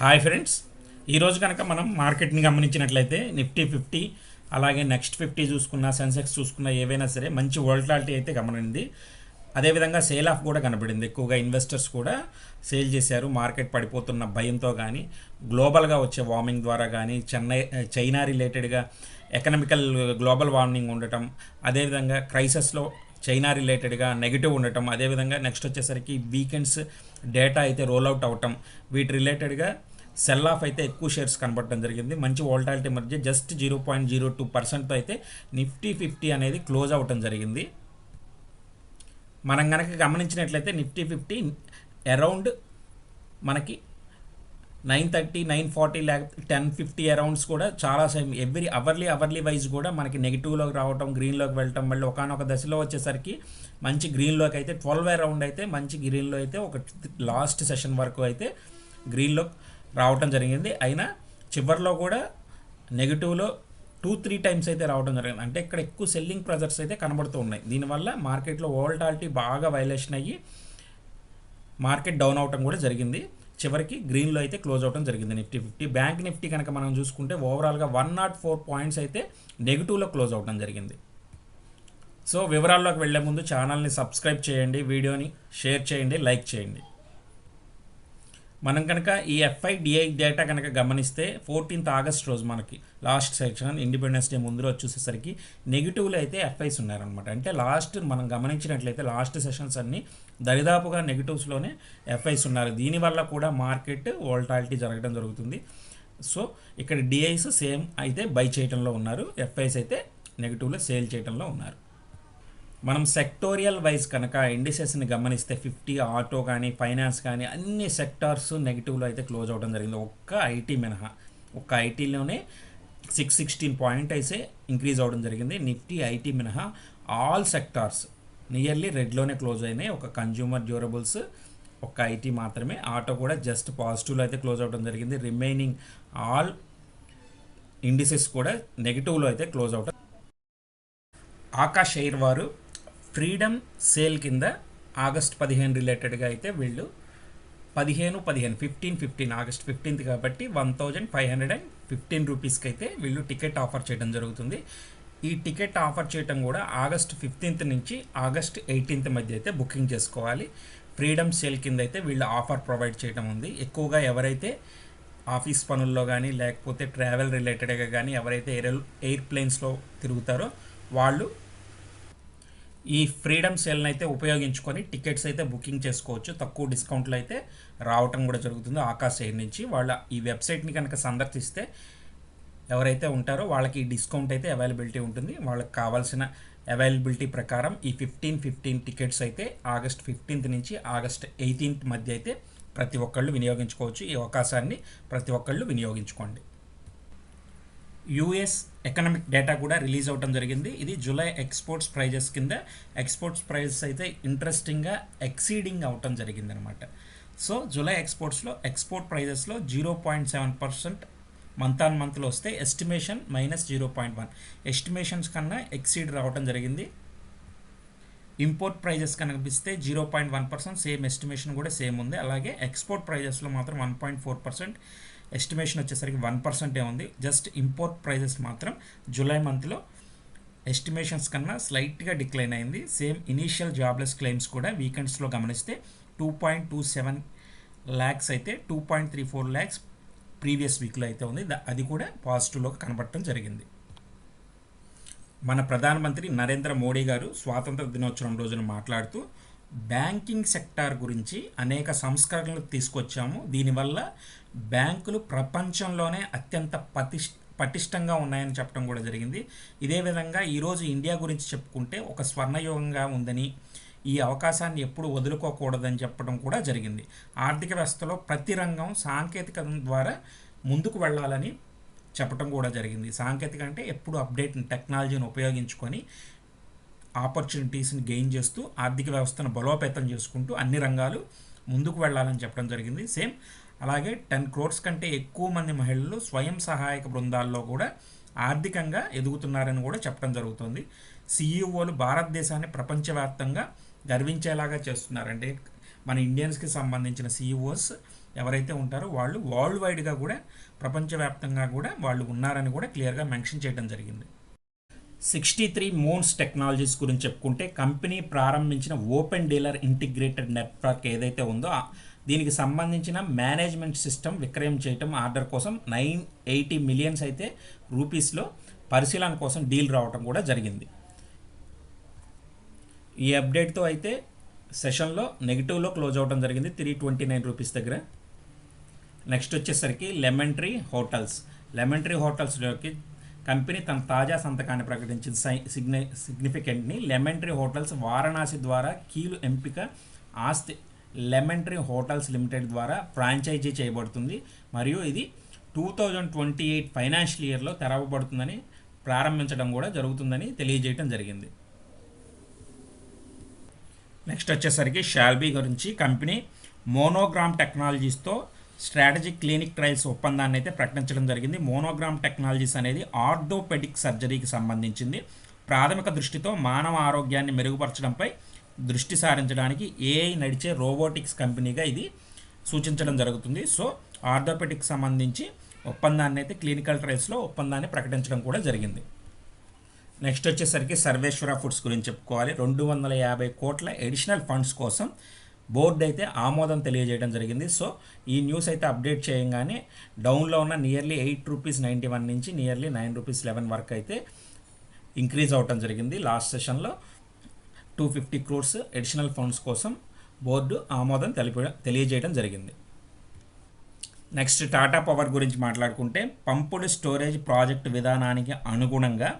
Hi friends. ఈరోజు కనుక మనం మార్కెట్ని గమనించినట్లయితే నిఫ్టీ ఫిఫ్టీ అలాగే నెక్స్ట్ ఫిఫ్టీ చూసుకున్న సెన్సెక్స్ చూసుకున్న ఏవైనా సరే మంచి వోల్టాలిటీ అయితే గమనింది. అదేవిధంగా సేల్ ఆఫ్ కూడా కనబడింది. ఎక్కువగా ఇన్వెస్టర్స్ కూడా సేల్ చేశారు. మార్కెట్ పడిపోతున్న భయంతో కానీ గ్లోబల్గా వచ్చే వార్మింగ్ ద్వారా కానీ చెన్నై చైనా రిలేటెడ్గా ఎకనామికల్ గ్లోబల్ వార్మింగ్ ఉండటం అదేవిధంగా క్రైసిస్లో చైనా రిలేటెడ్గా నెగిటివ్ ఉండటం అదేవిధంగా నెక్స్ట్ వచ్చేసరికి వీకెండ్స్ డేటా అయితే రోల్ అవుట్ అవటం వీటి రిలేటెడ్గా సెల్ ఆఫ్ అయితే ఎక్కువ షేర్స్ కనబడటం జరిగింది. మంచి వోల్టాలిటీ మధ్య just zero point zero two పర్సెంట్తో అయితే నిఫ్టీ ఫిఫ్టీ అనేది క్లోజ్ అవటం జరిగింది. మనం కనుక గమనించినట్లయితే నిఫ్టీ ఫిఫ్టీ అరౌండ్ మనకి nine thirty nine forty lakh ten fifty arounds కూడా చాలా same. Every hourly hourly wise కూడా మనకి నెగిటివ్లోకి రావటం గ్రీన్లోకి వెళ్ళటం మళ్ళీ ఒకనొక దశలో వచ్చేసరికి మంచి గ్రీన్లోకి అయితే ట్వెల్వ్ అరౌండ్ అయితే మంచి గ్రీన్లో అయితే ఒక లాస్ట్ సెషన్ వరకు అయితే గ్రీన్లో రావటం జరిగింది. అయినా చివరిలో కూడా నెగిటివ్లో టూ త్రీ టైమ్స్ అయితే రావడం జరిగింది. అంటే ఇక్కడ ఎక్కువ సెల్లింగ్ ప్రెజర్స్ అయితే కనబడుతూ ఉన్నాయి. దీనివల్ల మార్కెట్లో ఓల్టాలిటీ బాగా వైలేషన్ అయ్యి మార్కెట్ డౌన్ అవటం కూడా జరిగింది. చివరికి గ్రీన్లో అయితే క్లోజ్ అవడం జరిగింది నిఫ్టీ ఫిఫ్టీ. బ్యాంక్ నిఫ్టీ కనుక మనం చూసుకుంటే ఓవరాల్గా వన్ నాట్ ఫోర్ పాయింట్స్ అయితే నెగిటివ్లో క్లోజ్ అవడం జరిగింది. సో వివరాల్లోకి వెళ్ళే ముందు ఛానల్ని సబ్స్క్రైబ్ చేయండి వీడియోని షేర్ చేయండి లైక్ చేయండి. మనం కనుక ఈ ఎఫ్ఐ డిఐ డేటా కనుక గమనిస్తే ఫోర్టీన్త్ ఆగస్ట్ రోజు మనకి లాస్ట్ సెక్షన్ ఇండిపెండెన్స్ డే ముందు రోజు చూసేసరికి నెగిటివ్లో అయితే ఎఫ్ఐస్ ఉన్నారనమాట అంటే లాస్ట్ మనం గమనించినట్లయితే లాస్ట్ సెషన్స్ అన్ని దరిదాపుగా నెగిటివ్స్లోనే ఎఫ్ఐస్ ఉన్నారు. దీనివల్ల కూడా మార్కెట్ వోల్టాలిటీ జరగడం జరుగుతుంది. సో ఇక్కడ డిఐస్ సేమ్ అయితే బై చేయటంలో ఉన్నారు. ఎఫ్ఐస్ అయితే నెగిటివ్లో సేల్ చేయటంలో ఉన్నారు. మనం సెక్టోరియల్ వైజ్ కనుక ఇండిసెస్ని గమనిస్తే ఫిఫ్టీ ఆటో కానీ ఫైనాన్స్ కానీ అన్ని సెక్టార్స్ నెగిటివ్లో అయితే క్లోజ్ అవ్వడం జరిగింది. ఒక్క ఐటీ మినహా. ఒక్క ఐటీలోనే సిక్స్ సిక్స్టీన్ పాయింట్ అయితే ఇంక్రీజ్ అవ్వడం జరిగింది. నిఫ్టీ ఐటీ మినహా. ఆల్ సెక్టార్స్ నియర్లీ రెడ్లోనే క్లోజ్ అయినాయి. ఒక కన్జ్యూమర్ డ్యూరబుల్స్ ఒక ఐటీ మాత్రమే. ఆటో కూడా జస్ట్ పాజిటివ్లో అయితే క్లోజ్ అవడం జరిగింది. రిమైనింగ్ ఆల్ ఇండిసెస్ కూడా నెగిటివ్లో అయితే క్లోజ్ అవడం ఆకాష్ ఎయిర్ వారు ఫ్రీడమ్ సేల్ కింద ఆగస్ట్ పదిహేను రిలేటెడ్గా అయితే వీళ్ళు పదిహేను పదిహేను ఫిఫ్టీన్ ఫిఫ్టీన్ ఆగస్ట్ ఫిఫ్టీన్త్ కాబట్టి one thousand five hundred and fifteen రూపీస్కి అయితే వీళ్ళు టికెట్ ఆఫర్ చేయడం జరుగుతుంది. ఈ టికెట్ ఆఫర్ చేయటం కూడా ఆగస్ట్ ఫిఫ్టీన్త్ నుంచి ఆగస్ట్ ఎయిటీన్త్ మధ్య అయితే బుకింగ్ చేసుకోవాలి. ఫ్రీడమ్ సేల్ కింద అయితే వీళ్ళు ఆఫర్ ప్రొవైడ్ చేయడం ఉంది. ఎక్కువగా ఎవరైతే ఆఫీస్ పనుల్లో కానీ లేకపోతే ట్రావెల్ రిలేటెడ్గా కానీ ఎవరైతే ఎయిర్ ఎయిర్ప్లేన్స్లో తిరుగుతారో వాళ్ళు ఈ ఫ్రీడమ్ సేల్ని అయితే ఉపయోగించుకొని టికెట్స్ అయితే బుకింగ్ చేసుకోవచ్చు. తక్కువ డిస్కౌంట్లు అయితే రావటం కూడా జరుగుతుంది ఆకాశ్ ఎయిర్ నుంచి. వాళ్ళ ఈ వెబ్సైట్ని కనుక సందర్శిస్తే ఎవరైతే ఉంటారో వాళ్ళకి డిస్కౌంట్ అయితే అవైలబిలిటీ ఉంటుంది. వాళ్ళకి కావాల్సిన అవైలబిలిటీ ప్రకారం ఈ ఫిఫ్టీన్ ఫిఫ్టీన్ టికెట్స్ అయితే ఆగస్ట్ ఫిఫ్టీన్త్ నుంచి ఆగస్ట్ ఎయిటీన్త్ మధ్య అయితే ప్రతి ఒక్కళ్ళు వినియోగించుకోవచ్చు. ఈ అవకాశాన్ని ప్రతి ఒక్కళ్ళు వినియోగించుకోండి. యుఎస్ ఎకనామిక్ డేటా కూడా రిలీజ్ అవడం జరిగింది. ఇది జూలై ఎక్స్పోర్ట్స్ ప్రైజెస్ కింద ఎక్స్పోర్ట్స్ ప్రైజెస్ అయితే ఇంట్రెస్టింగ్గా ఎక్సీడింగ్ అవటం జరిగిందనమాట. సో జూలై ఎక్స్పోర్ట్స్లో ఎక్స్పోర్ట్ ప్రైజెస్లో zero point seven percent month on మంత్లో వస్తే estimation minus zero point one estimations కన్నా ఎక్సీడ్ రావడం జరిగింది. ఇంపోర్ట్ ప్రైజెస్ కనిపిస్తే zero point one percent same estimation కూడా సేమ్ ఉంది. అలాగే ఎక్స్పోర్ట్ ప్రైజెస్లో మాత్రం one point four percent estimation వచ్చేసరికి వన్ పర్సెంటే ఉంది. జస్ట్ ఇంపోర్ట్ ప్రైజెస్ మాత్రం జూలై మంత్లో ఎస్టిమేషన్స్ కన్నా స్లైట్గా డిక్లైన్ అయింది. సేమ్ ఇనీషియల్ జాబ్లెస్ క్లెయిమ్స్ కూడా వీకెండ్స్లో గమనిస్తే two point two seven lakhs అయితే two point three four lakhs previous వీక్లో అయితే ఉంది. అది కూడా పాజిటివ్లోకి కనబడటం జరిగింది. మన ప్రధానమంత్రి నరేంద్ర మోడీ గారు స్వాతంత్ర దినోత్సవం రోజున మాట్లాడుతూ బ్యాంకింగ్ సెక్టార్ గురించి అనేక సంస్కరణలు తీసుకొచ్చాము. దీనివల్ల బ్యాంకులు ప్రపంచంలోనే అత్యంత పటిష్ పటిష్టంగా ఉన్నాయని చెప్పడం కూడా జరిగింది. ఇదే విధంగా ఈరోజు ఇండియా గురించి చెప్పుకుంటే ఒక స్వర్ణయుగంగా ఉందని ఈ అవకాశాన్ని ఎప్పుడు వదులుకోకూడదని చెప్పడం కూడా జరిగింది. ఆర్థిక వ్యవస్థలో ప్రతి రంగం సాంకేతికత ద్వారా ముందుకు వెళ్ళాలని చెప్పడం కూడా జరిగింది. సాంకేతిక అంటే ఎప్పుడు అప్డేట్ టెక్నాలజీని ఉపయోగించుకొని ఆపర్చునిటీస్ని గెయిన్ చేస్తూ ఆర్థిక వ్యవస్థను బలోపేతం చేసుకుంటూ అన్ని రంగాలు ముందుకు వెళ్ళాలని చెప్పడం జరిగింది. సేమ్ అలాగే టెన్ క్రోర్స్ కంటే ఎక్కువ మంది మహిళలు స్వయం సహాయక బృందాల్లో కూడా ఆర్థికంగా ఎదుగుతున్నారని కూడా చెప్పడం జరుగుతుంది. సీఈఓలు భారతదేశాన్ని ప్రపంచవ్యాప్తంగా గర్వించేలాగా చేస్తున్నారంటే మన ఇండియన్స్కి సంబంధించిన సీఈఓస్ ఎవరైతే ఉంటారో వాళ్ళు వరల్డ్ వైడ్గా కూడా ప్రపంచవ్యాప్తంగా కూడా వాళ్ళు ఉన్నారని కూడా క్లియర్గా మెన్షన్ చేయడం జరిగింది. సిక్స్టీ త్రీ మోన్స్ టెక్నాలజీస్ గురించి చెప్పుకుంటే కంపెనీ ప్రారంభించిన ఓపెన్ డీలర్ ఇంటిగ్రేటెడ్ నెట్వర్క్ ఏదైతే ఉందో దీనికి సంబంధించిన మేనేజ్మెంట్ సిస్టమ్ విక్రయం చేయటం ఆర్డర్ కోసం నైన్ ఎయిటీ మిలియన్స్ అయితే రూపీస్లో పరిశీలన కోసం డీల్ రావటం కూడా జరిగింది. ఈ అప్డేట్తో అయితే సెషన్లో నెగిటివ్లో క్లోజ్ అవడం జరిగింది. త్రీ ట్వంటీ నైన్ రూపీస్ దగ్గర. నెక్స్ట్ వచ్చేసరికి Lemon Tree Hotels. Lemon Tree హోటల్స్లోకి company తన తాజా సంతకాన్ని ప్రకటించిన సై సిగ్ని సిగ్నిఫికెంట్ని లెమన్ ట్రీ హోటల్స్ వారణాసి ద్వారా కీలు ఎంపిక ఆస్తి లెమన్ ట్రీ హోటల్స్ లిమిటెడ్ ద్వారా ఫ్రాంచైజీ చేయబడుతుంది. మరియు ఇది two thousand twenty eight financial ఇయర్లో తెరవబడుతుందని ప్రారంభించడం కూడా జరుగుతుందని తెలియజేయడం జరిగింది. నెక్స్ట్ వచ్చేసరికి షాల్బీ గురించి. కంపెనీ మోనోగ్రామ్ టెక్నాలజీస్తో స్ట్రాటజిక్ క్లినిక్ ట్రయల్స్ ఒప్పందాన్ని అయితే ప్రకటించడం జరిగింది. మోనోగ్రామ్ టెక్నాలజీస్ అనేది ఆర్థోపెడిక్ సర్జరీకి సంబంధించింది. ప్రాథమిక దృష్టితో మానవ ఆరోగ్యాన్ని మెరుగుపరచడంపై దృష్టి సారించడానికి ఏఐ నడిచే రోబోటిక్స్ కంపెనీగా ఇది సూచించడం జరుగుతుంది. సో ఆర్థోపెటిక్ సంబంధించి ఒప్పందాన్ని అయితే క్లినికల్ ట్రయల్స్లో ఒప్పందాన్ని ప్రకటించడం కూడా జరిగింది. నెక్స్ట్ వచ్చేసరికి సర్వేశ్వర ఫుడ్స్ గురించి చెప్పుకోవాలి. రెండు వందల యాభై కోట్ల ఎడిషనల్ ఫండ్స్ కోసం బోర్డు అయితే ఆమోదం తెలియజేయడం జరిగింది. సో ఈ న్యూస్ అయితే అప్డేట్ చేయగానే డౌన్లో ఉన్న nearly eight rupees ninety one నుంచి నియర్లీ నైన్ రూపీస్ లెవెన్ వరకు అయితే ఇంక్రీజ్ అవటం జరిగింది. లాస్ట్ సెషన్లో two fifty crores additional funds కోసం బోర్డు ఆమోదం తెలిప తెలియజేయడం జరిగింది. నెక్స్ట్ టాటా పవర్ గురించి మాట్లాడుకుంటే పంపుడు స్టోరేజ్ ప్రాజెక్ట్ విధానానికి అనుగుణంగా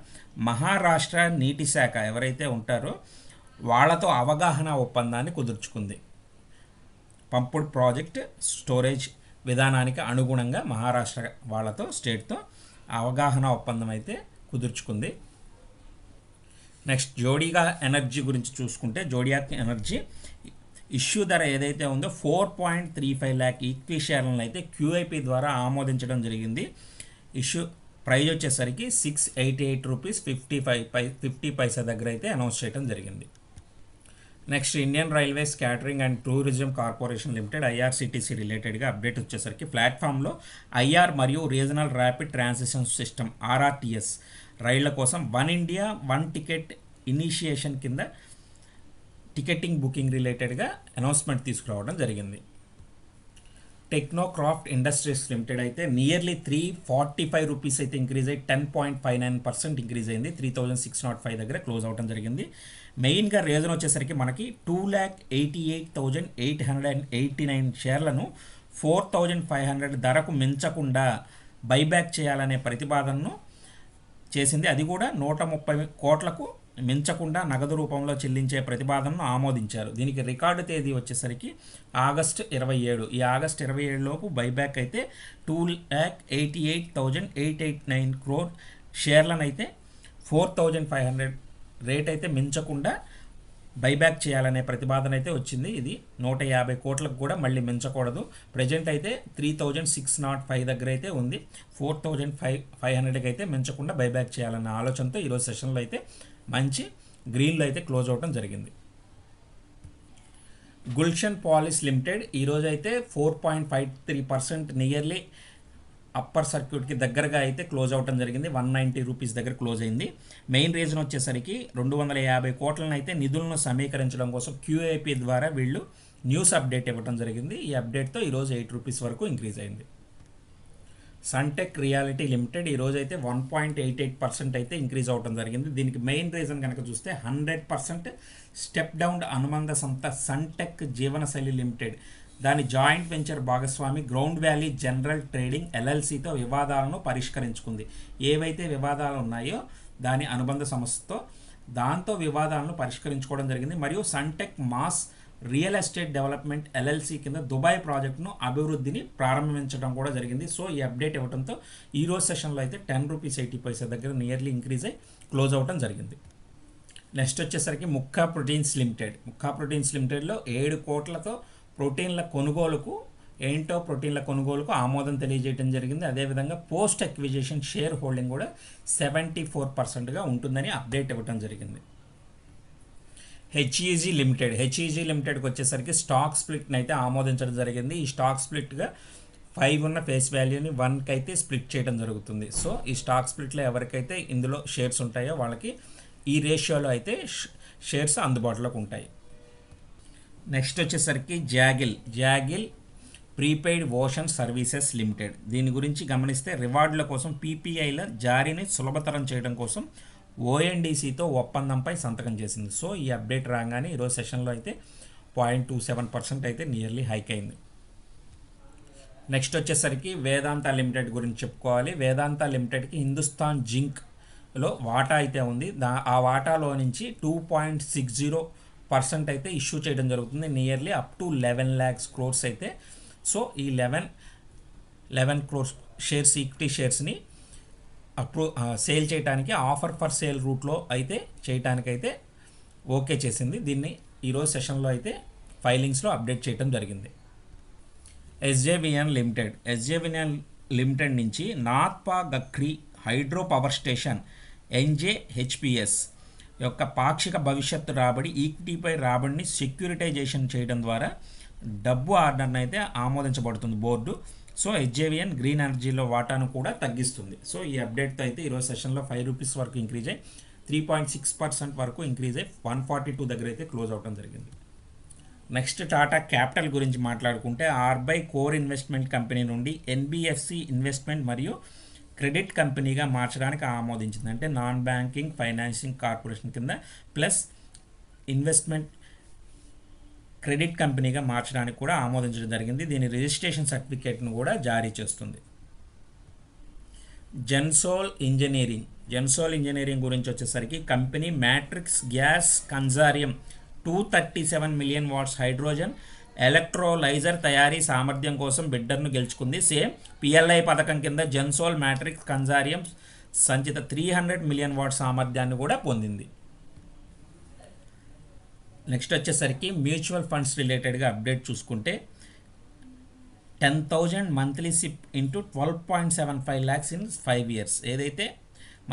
మహారాష్ట్ర నీటి శాఖ ఎవరైతే ఉంటారో వాళ్ళతో అవగాహన ఒప్పందాన్ని కుదుర్చుకుంది. పంపుడ్ ప్రాజెక్ట్ స్టోరేజ్ విధానానికి అనుగుణంగా మహారాష్ట్ర వాళ్ళతో స్టేట్తో అవగాహన ఒప్పందం అయితే కుదుర్చుకుంది. నెక్స్ట్ జోడిగా ఎనర్జీ గురించి చూసుకుంటే జోడియాక్ ఎనర్జీ ఇష్యూ ధర ఏదైతే ఉందో four point three five lakh equi షేర్లను అయితే క్యూఐపి ద్వారా ఆమోదించడం జరిగింది. ఇష్యూ ప్రైజ్ వచ్చేసరికి six eighty eight rupees fifty five పై ఫిఫ్టీ పైసా దగ్గర అయితే అనౌన్స్ చేయడం జరిగింది. Next Indian Railways Catering and Tourism Corporation Limited IRCTC రిలేటెడ్గా అప్డేట్ వచ్చేసరికి ప్లాట్ఫామ్లో ఐఆర్ మరియు regional rapid transition system RRTS రైళ్ళ కోసం one India one ticket initiation కింద టికెటింగ్ బుకింగ్ రిలేటెడ్గా అనౌన్స్మెంట్ తీసుకురావడం జరిగింది. టెక్నోక్రాఫ్ట్ ఇండస్ట్రీస్ లిమిటెడ్ అయితే nearly three forty five rupees అయితే ఇంక్రీజ్ అయ్యి ten point five nine percent increase అయింది. Three thousand six nought five దగ్గర క్లోజ్ అవడం జరిగింది. మెయిన్గా రీజన్ వచ్చేసరికి మనకి two lakh eighty eight thousand eight hundred and eighty nine షేర్లను ఫోర్ థౌజండ్ ఫైవ్ హండ్రెడ్ ధరకు మించకుండా బైబ్యాక్ చేయాలనే ప్రతిపాదనను చేసింది. అది కూడా నూట ముప్పై కోట్లకు మించకుండా నగదు రూపంలో చెల్లించే ప్రతిపాదనను ఆమోదించారు. దీనికి రికార్డు తేదీ వచ్చేసరికి ఆగస్టు ఇరవై ఏడు. ఈ ఆగస్ట్ ఇరవై ఏడులోపు బైబ్యాక్ అయితే two lakh eighty eight thousand eight eight nine crore షేర్లను అయితే four thousand five hundred rate అయితే మించకుండా బైబ్యాక్ చేయాలనే ప్రతిపాదన అయితే వచ్చింది. ఇది నూట యాభై కోట్లకు కూడా మళ్ళీ మించకూడదు. ప్రజెంట్ అయితే three thousand six nought five దగ్గర అయితే ఉంది. ఫోర్ థౌజండ్ ఫైవ్ ఫైవ్ హండ్రెడ్కి అయితే మించకుండా బైబ్యాక్ చేయాలనే ఆలోచనతో ఈరోజు సెషన్లో అయితే మంచి గ్రీన్లో అయితే క్లోజ్ అవ్వటం జరిగింది. గుల్షన్ పాలిస్ లిమిటెడ్ ఈరోజు అయితే four point five three percent nearly upper సర్క్యూట్కి దగ్గరగా అయితే క్లోజ్ అవడం జరిగింది. వన్ నైంటీ రూపీస్ దగ్గర క్లోజ్ అయింది. మెయిన్ రీజన్ వచ్చేసరికి రెండు వందల యాభై కోట్లను అయితే నిధులను సమీకరించడం కోసం క్యూఏపీ ద్వారా వీళ్ళు న్యూస్ అప్డేట్ ఇవ్వడం జరిగింది. ఈ అప్డేట్తో ఈరోజు ఎయిట్ రూపీస్ వరకు ఇంక్రీజ్ అయింది. సన్టెక్ రియాలిటీ లిమిటెడ్ ఈరోజు అయితే one point eight eight percent అయితే ఇంక్రీజ్ అవడం జరిగింది. దీనికి మెయిన్ రీజన్ కనుక చూస్తే హండ్రెడ్ పర్సెంట్ స్టెప్ డౌన్ అనుబంధ సంస్థ సన్టెక్ జీవనశైలి లిమిటెడ్ దాని జాయింట్ వెంచర్ భాగస్వామి గ్రౌండ్ వ్యాలీ జనరల్ ట్రేడింగ్ ఎల్ఎల్సితో వివాదాలను పరిష్కరించుకుంది. ఏవైతే వివాదాలు ఉన్నాయో దాని అనుబంధ సంస్థతో దాంతో వివాదాలను పరిష్కరించుకోవడం జరిగింది. మరియు Sunteck mass real estate development LLC కింద దుబాయ్ ప్రాజెక్టును అభివృద్ధిని ప్రారంభించడం కూడా జరిగింది. సో ఈ అప్డేట్ ఇవ్వడంతో ఈ రోజు సెషన్లో అయితే టెన్ రూపీస్ ఎయిటీ పైసా దగ్గర నియర్లీ ఇంక్రీజ్ అయ్యి క్లోజ్ అవ్వడం జరిగింది. నెక్స్ట్ వచ్చేసరికి Mukka proteins limited. Mukka proteins లిమిటెడ్లో ఏడు కోట్లతో ప్రోటీన్ల కొనుగోలుకు ఏంటో ప్రోటీన్ల కొనుగోలుకు ఆమోదం తెలియజేయడం జరిగింది. అదేవిధంగా పోస్ట్ అక్విజిషన్ షేర్ హోల్డింగ్ కూడా సెవెంటీ ఫోర్ పర్సెంట్గా ఉంటుందని అప్డేట్ ఇవ్వడం జరిగింది. హెచ్ఈజీ లిమిటెడ్ హెచ్ఈజీ లిమిటెడ్కి వచ్చేసరికి స్టాక్ స్ప్లిట్ని అయితే ఆమోదించడం జరిగింది. ఈ స్టాక్ స్ప్లిట్గా ఫైవ్ ఉన్న ఫేస్ వాల్యూని వన్కి అయితే స్ప్లిట్ చేయడం జరుగుతుంది. సో ఈ స్టాక్ స్ప్లిట్లో ఎవరికైతే ఇందులో షేర్స్ ఉంటాయో వాళ్ళకి ఈ రేషియోలో అయితే షేర్స్ అందుబాటులోకి ఉంటాయి. నెక్స్ట్ వచ్చేసరికి Zaggle Zaggle prepaid ocean services limited దీని గురించి గమనిస్తే రివార్డుల కోసం పీపీఐల జారీని సులభతరం చేయడం కోసం ఓఎన్డీసీతో ఒప్పందంపై సంతకం చేసింది. సో ఈ అప్డేట్ రాగానే ఈరోజు సెషన్లో అయితే పాయింట్ టూ సెవెన్ పర్సెంట్ అయితే నియర్లీ హైక్ అయింది. నెక్స్ట్ వచ్చేసరికి వేదాంత లిమిటెడ్ గురించి చెప్పుకోవాలి. వేదాంత లిమిటెడ్కి హిందుస్థాన్ జింక్లో వాటా అయితే ఉంది. దా ఆ వాటాలో నుంచి two point six zero percent అయితే ఇష్యూ చేయడం జరుగుతుంది. Nearly up to eleven lakhs crores అయితే. సో ఈ eleven eleven crores shares equity షేర్స్ని అప్రూ సేల్ చేయడానికి ఆఫర్ ఫర్ సేల్ రూట్లో అయితే చేయటానికైతే ఓకే చేసింది. దీన్ని ఈరోజు సెషన్లో అయితే ఫైలింగ్స్లో అప్డేట్ చేయడం జరిగింది. SJVN limited. ఎస్జేవిఎన్ లిమిటెడ్ నుంచి Nathpa గక్రి hydro power station NJ HPS యొక్క పాక్షిక భవిష్యత్తు రాబడి ఈక్విటీపై రాబడిని సెక్యూరిటైజేషన్ చేయడం ద్వారా డబ్బు ఆర్డర్ని అయితే ఆమోదించబడుతుంది బోర్డు. సో హెచ్జేవిఎన్ గ్రీన్ ఎనర్జీలో వాటాను కూడా తగ్గిస్తుంది. సో ఈ అప్డేట్తో అయితే ఈరోజు సెషన్లో ఫైవ్ రూపీస్ వరకు ఇంక్రీజ్ అయ్యి త్రీ పాయింట్ సిక్స్ పర్సెంట్ వరకు ఇంక్రీజ్ అయ్యి వన్ ఫార్టీ టూ దగ్గర అయితే క్లోజ్ అవడం జరిగింది. నెక్స్ట్ టాటా క్యాపిటల్ గురించి మాట్లాడుకుంటే ఆర్బై కోర్ ఇన్వెస్ట్మెంట్ కంపెనీ నుండి ఎన్బిఎఫ్సి ఇన్వెస్ట్మెంట్ మరియు క్రెడిట్ కంపెనీగా మార్చడానికి ఆమోదించింది. అంటే నాన్ బ్యాంకింగ్ ఫైనాన్సింగ్ కార్పొరేషన్ కింద ప్లస్ ఇన్వెస్ట్మెంట్ క్రెడిట్ కంపెనీగా మార్చడానికి కూడా ఆమోదించడం జరిగింది. దీని రిజిస్ట్రేషన్ సర్టిఫికేట్ను కూడా జారీ చేస్తుంది. జెన్సోల్ ఇంజనీరింగ్. జెన్సోల్ ఇంజనీరింగ్ గురించి వచ్చేసరికి company Matrix gas consortium two thirty seven million watts hydrogen electrolyser తయారీ సామర్థ్యం కోసం బిడ్డర్ను గెలుచుకుంది. సేమ్ పిఎల్ఐ పథకం కింద జెన్సోల్ మ్యాట్రిక్స్ కన్జారియం సంచిత త్రీ హండ్రెడ్ మిలియన్ వాట్ సామర్థ్యాన్ని కూడా పొందింది. నెక్స్ట్ వచ్చేసరికి మ్యూచువల్ ఫండ్స్ రిలేటెడ్గా అప్డేట్ చూసుకుంటే ten thousand monthly SIP into twelve point seven five lakhs in five years. ఏదైతే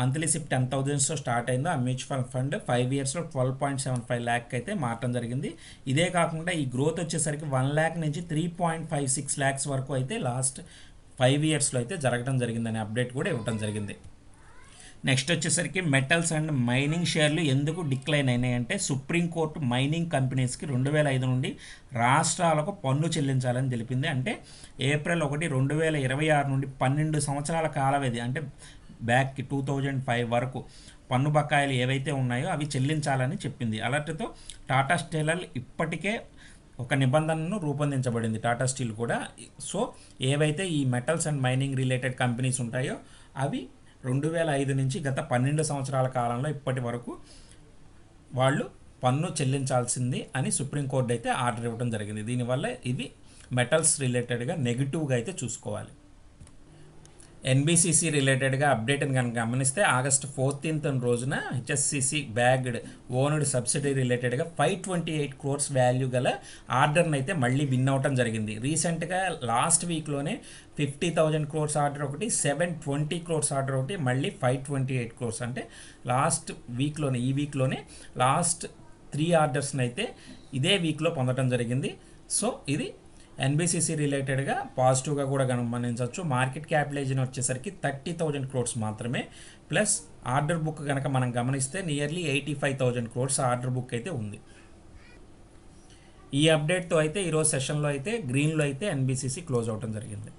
మంత్లీ సిప్ టెన్ థౌజండ్స్తో స్టార్ట్ అయిందో ఆ మ్యూచువల్ ఫండ్ ఫైవ్ ఇయర్స్లో twelve point seven five lakh అయితే మారటం జరిగింది. ఇదే కాకుండా ఈ గ్రోత్ వచ్చేసరికి వన్ ల్యాక్ నుంచి three point five six lakhs వరకు అయితే లాస్ట్ ఫైవ్ ఇయర్స్లో అయితే జరగడం జరిగిందనే అప్డేట్ కూడా ఇవ్వడం జరిగింది. నెక్స్ట్ వచ్చేసరికి మెటల్స్ అండ్ మైనింగ్ షేర్లు ఎందుకు డిక్లైన్ అయినాయంటే సుప్రీంకోర్టు మైనింగ్ కంపెనీస్కి రెండు వేల ఐదు నుండి రాష్ట్రాలకు పన్ను చెల్లించాలని తెలిపింది. అంటే ఏప్రిల్ ఒకటి రెండు వేల ఇరవై ఆరు నుండి పన్నెండు సంవత్సరాల కాలవ్యధి అంటే బ్యాక్కి టూ థౌజండ్ ఫైవ్ వరకు పన్ను బకాయిలు ఏవైతే ఉన్నాయో అవి చెల్లించాలని చెప్పింది. అలర్ట్తో టాటా స్టీలర్ ఇప్పటికే ఒక నిబంధనను రూపొందించబడింది. టాటా స్టీల్ కూడా. సో ఏవైతే ఈ metals and mining related companies ఉంటాయో అవి రెండు వేల ఐదు నుంచి గత పన్నెండు సంవత్సరాల కాలంలో ఇప్పటి వరకు వాళ్ళు పన్ను చెల్లించాల్సింది అని సుప్రీంకోర్టు అయితే ఆర్డర్ ఇవ్వడం జరిగింది. దీనివల్ల ఇవి మెటల్స్ రిలేటెడ్గా నెగిటివ్గా అయితే చూసుకోవాలి. ఎన్బిసిసి రిలేటెడ్గా అప్డేట్ని కనుక గమనిస్తే ఆగస్ట్ ఫోర్టీన్త్ రోజున హెచ్ఎస్సిసి బ్యాగ్డ్ ఓన్డ్ సబ్సిడీ రిలేటెడ్గా five twenty eight crores value గల ఆర్డర్ని అయితే మళ్ళీ విన్ అవటం జరిగింది. రీసెంట్గా లాస్ట్ వీక్లోనే ఫిఫ్టీ థౌజండ్ క్రోర్స్ ఆర్డర్ ఒకటి సెవెన్ ట్వంటీ క్రోర్స్ ఆర్డర్ ఒకటి మళ్ళీ ఫైవ్ ట్వంటీ ఎయిట్ క్రోర్స్. అంటే లాస్ట్ వీక్లోనే ఈ వీక్లోనే లాస్ట్ త్రీ ఆర్డర్స్ని అయితే ఇదే వీక్లో పొందడం జరిగింది. సో ఇది ఎన్బిసిసి రిలేటెడ్గా పాజిటివ్గా కూడా గమనించవచ్చు. మార్కెట్ క్యాపిటలైజేషన్ వచ్చేసరికి థర్టీ థౌజండ్ క్రోర్స్ మాత్రమే. ప్లస్ ఆర్డర్ బుక్ కనుక మనం గమనిస్తే nearly eighty five thousand crores order book అయితే ఉంది. ఈ అప్డేట్తో అయితే ఈరోజు సెషన్లో అయితే గ్రీన్లో అయితే ఎన్బిసిసి క్లోజ్ అవడం జరిగింది.